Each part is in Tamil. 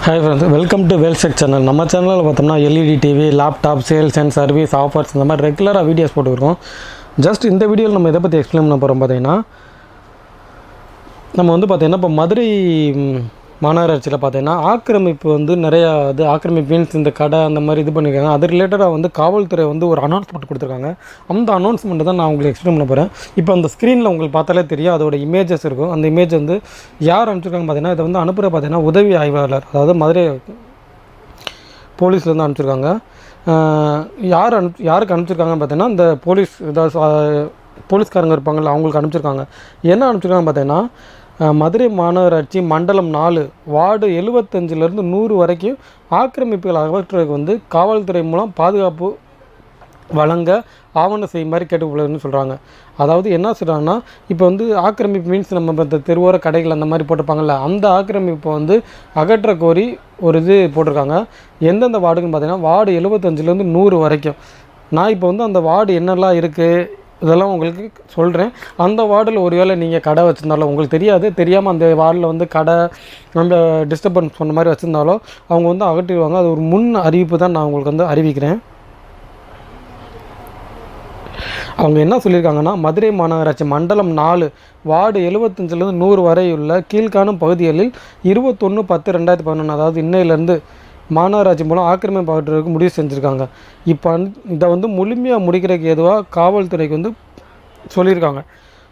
ஹாய் ஃப்ரெண்ட்ஸ் வெல்கம் டு வெல்செக் சேனல் நம்ம சேனலில் பார்த்தோம்னா LED TV laptop sales and service offers இந்த மாதிரி ரெகுலராக வீடியோஸ் போட்டுருக்கோம் ஜஸ்ட் இந்த வீடியோவில் நம்ம இதை பற்றி எக்ஸ்பிளைன் பண்ண போகிறோம் பார்த்தீங்கன்னா நம்ம வந்து பார்த்திங்கன்னா இப்போ மதுரை மாநகராட்சியில் பார்த்தீங்கன்னா ஆக்கிரமிப்பு வந்து நிறையா இது ஆக்கிரமிப்பு மீன்ஸ் இந்த கடை அந்த மாதிரி இது பண்ணியிருக்காங்க. அது ரிலேட்டடாக வந்து காவல்துறை வந்து ஒரு அனௌன்ஸ்மெண்ட் கொடுத்துருக்காங்க. அந்த அனௌன்ஸ்மெண்ட்டு தான் நான் உங்களுக்கு எக்ஸ்பிளைன் பண்ண போகிறேன் இப்போ அந்த ஸ்க்ரீனில் உங்களுக்கு பார்த்தாலே தெரியும் அதோட இமேஜஸ் இருக்கும். அந்த இமேஜ் வந்து யார் அனுப்பிச்சிருக்காங்க பார்த்தீங்கன்னா இதை வந்து அனுப்புகிற பார்த்தீங்கன்னா உதவி ஆய்வாளர் அதாவது மதுரை போலீஸ்லேருந்து அனுப்பிச்சிருக்காங்க. யார் அனுப் யாருக்கு அனுப்பிச்சிருக்காங்கன்னு பார்த்தீங்கன்னா இந்த போலீஸ் ஏதாவது போலீஸ்காரங்க இருப்பாங்கள்ல அவங்களுக்கு அனுப்பிச்சிருக்காங்க. என்ன அனுப்பிச்சிருக்காங்க பார்த்தீங்கன்னா மதுரை மாநகராட்சி மண்டலம் நாலு வார்டு எழுபத்தஞ்சிலேருந்து நூறு வரைக்கும் ஆக்கிரமிப்புகள் அகற்றுவதற்கு வந்து காவல்துறை மூலம் பாதுகாப்பு வழங்க ஆவணம் மாதிரி கேட்டுக்கொள்ளுன்னு சொல்கிறாங்க அதாவது என்ன சொல்கிறாங்கன்னா இப்போ வந்து ஆக்கிரமிப்பு மீன்ஸ் நம்ம இந்த தெருவோர கடைகள் அந்த மாதிரி போட்டிருப்பாங்கல்ல அந்த ஆக்கிரமிப்பை வந்து அகற்ற கோரி ஒரு இது போட்டிருக்காங்க. எந்தெந்த வார்டுன்னு பார்த்தீங்கன்னா வார்டு எழுபத்தஞ்சிலேருந்து நூறு வரைக்கும். நான் இப்போ வந்து அந்த வார்டு என்னெல்லாம் இருக்குது இதெல்லாம் உங்களுக்கு சொல்கிறேன் அந்த வார்டில் ஒரு வேளை நீங்கள் கடை வச்சுருந்தாலும் உங்களுக்கு தெரியாது. தெரியாமல் அந்த வார்டில் வந்து கடை நம்ம டிஸ்டர்பன்ஸ் பண்ண மாதிரி வச்சுருந்தாலோ அவங்க வந்து அகற்றிடுவாங்க. அது ஒரு முன் அறிவிப்பு தான் நான் உங்களுக்கு வந்து அறிவிக்கிறேன். அவங்க என்ன சொல்லியிருக்காங்கன்னா மதுரை மாநகராட்சி மண்டலம் நாலு வார்டு எழுபத்தஞ்சிலேருந்து நூறு வரை உள்ள கீழ்காணும் பகுதிகளில் இருபத்தொன்று பத்து ரெண்டாயிரத்தி பதினொன்று அதாவது இன்னையிலேருந்து மாநகராட்சி மூலம் ஆக்கிரமிப்பு அகற்றுவதற்கு முடிவு செஞ்சுருக்காங்க. இப்போ வந்து இதை வந்து முழுமையாக முடிக்கிறதுக்கு எதுவாக காவல்துறைக்கு வந்து சொல்லியிருக்காங்க.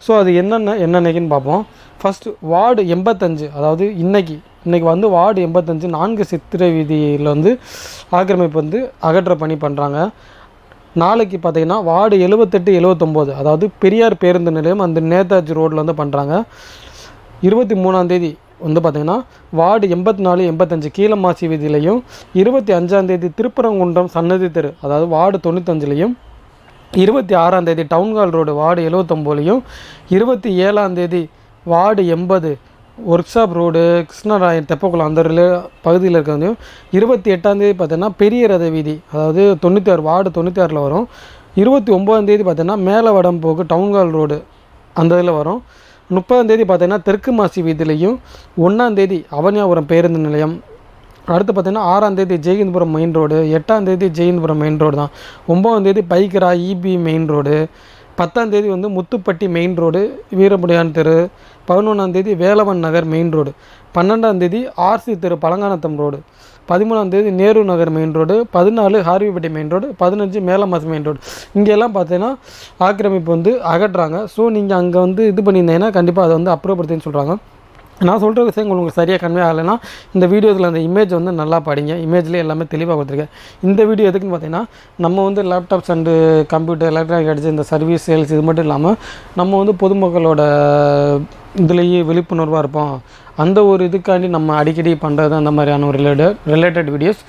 ஸோ அது என்னென்ன என்னென்னக்குன்னு பார்ப்போம். ஃபஸ்ட்டு வார்டு எண்பத்தஞ்சு அதாவது இன்றைக்கி இன்றைக்கி வந்து வார்டு எண்பத்தஞ்சு நான்கு சித்திரை வீதியில் வந்து ஆக்கிரமிப்பு வந்து அகற்ற பணி பண்ணுறாங்க நாளைக்கு பார்த்தீங்கன்னா வார்டு எழுபத்தெட்டு எழுபத்தொம்போது அதாவது பெரியார் பேருந்து நிலையம் அந்த நேதாஜி ரோட்டில் வந்து பண்ணுறாங்க இருபத்தி மூணாந்தேதி வந்து பார்த்திங்கன்னா வார்டு எண்பத்தி நாலு எண்பத்தஞ்சு கீழமாசி வீதியிலையும் இருபத்தி அஞ்சாந்தேதி திருப்பரங்குன்றம் சன்னதி தெரு அதாவது வார்டு தொண்ணூத்தஞ்சுலையும் இருபத்தி ஆறாந்தேதி டவுன்ஹால் ரோடு வார்டு எழுவத்தொம்போலையும் இருபத்தி ஏழாந்தேதி வார்டு எண்பது ஒர்க் ஷாப் ரோடு கிருஷ்ணராயன் தெப்பக்குளம் அந்த பகுதியில் இருக்கிறதையும் இருபத்தி எட்டாந்தேதி பார்த்தீங்கன்னா பெரிய ரத வீதி அதாவது தொண்ணூற்றி ஆறு வார்டு தொண்ணூற்றி ஆறில் வரும். இருபத்தி ஒம்பதாந்தேதி பார்த்தீங்கன்னா மேலவடம் போக்கு டவுன்ஹால் ரோடு அந்த இதில் வரும். முப்பதாந்தேதி பார்த்தீங்கன்னா தெற்கு மாசி வீதியிலையும் ஒன்றாந்தேதி அவனியாபுரம் பேருந்து நிலையம். அடுத்து பார்த்தீங்கன்னா ஆறாந்தேதி ஜெயகிந்தபுரம் மெயின் ரோடு எட்டாந்தேதி ஜெயகிந்தபுரம் மெயின் ரோடு தான். ஒம்பதாந்தேதி பைக்கரா இபி மெயின் ரோடு பத்தாந்தேதி வந்து முத்துப்பட்டி மெயின் ரோடு வீரமுடியான் தெரு பதினொன்றாந்தேதி வேலவன் நகர் மெயின் ரோடு பன்னெண்டாம் தேதி ஆர்சி தெரு பழங்கானத்தம் ரோடு பதிமூணாம் தேதி நேரு நகர் மெயின் ரோடு பதினாலு ஹார்விப்பட்டி மெயின் ரோடு பதினஞ்சு மேலமாசி மெயின் ரோடு இங்கெல்லாம் பார்த்தீங்கன்னா ஆக்கிரமிப்பு வந்து அகற்றுறாங்க ஸோ நீங்கள் அங்கே வந்து இது பண்ணியிருந்தீங்கன்னா கண்டிப்பாக அதை வந்து அப்புறப்படுத்தின்னு சொல்கிறாங்க நான் சொல்கிற விஷயம் உங்களுக்கு சரியாக கன்வே ஆகலைன்னா இந்த வீடியோஸில் அந்த இமேஜ் வந்து நல்லா படிங்க. இமேஜ்லேயே எல்லாமே தெளிவாக கொடுத்துருக்கேன் இந்த வீடியோ எதுக்குன்னு பார்த்தீங்கன்னா நம்ம வந்து லேப்டாப்ஸ் அண்டு கம்ப்யூட்டர் எலக்ட்ரானிக் அடிச்சு இந்த சர்வீஸ் சேல்ஸ் இது மட்டும் இல்லாமல் நம்ம வந்து பொதுமக்களோட இதுலேயே விழிப்புணர்வாக இருப்போம். அந்த ஒரு இதுக்காண்டி நம்ம அடிக்கடி பண்ணுறது அந்த மாதிரியான ஒரு ரிலேட்டட் ரிலேட்டட் வீடியோஸ்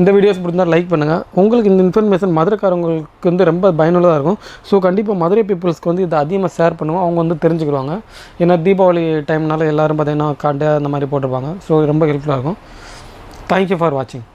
இந்த வீடியோஸ் பிடிச்சிருந்தால் லைக் பண்ணுங்கள் உங்களுக்கு இந்த இன்ஃபர்மேஷன் மதுரைக்காரங்களுக்கு வந்து ரொம்ப பயனுள்ளதாக இருக்கும். ஸோ கண்டிப்பாக மதுரை பீப்புள்ஸ்க்கு வந்து இதை அதிகமாக ஷேர் பண்ணுவோம். அவங்க வந்து தெரிஞ்சுக்கிடுவாங்க. ஏன்னா தீபாவளி டைம்னால எல்லோரும் பார்த்திங்கன்னா காட்டு அந்த மாதிரி போட்டிருப்பாங்க. ஸோ ரொம்ப ஹெல்ப்ஃபுல்லாக இருக்கும். தேங்க்யூ ஃபார் வாட்சிங்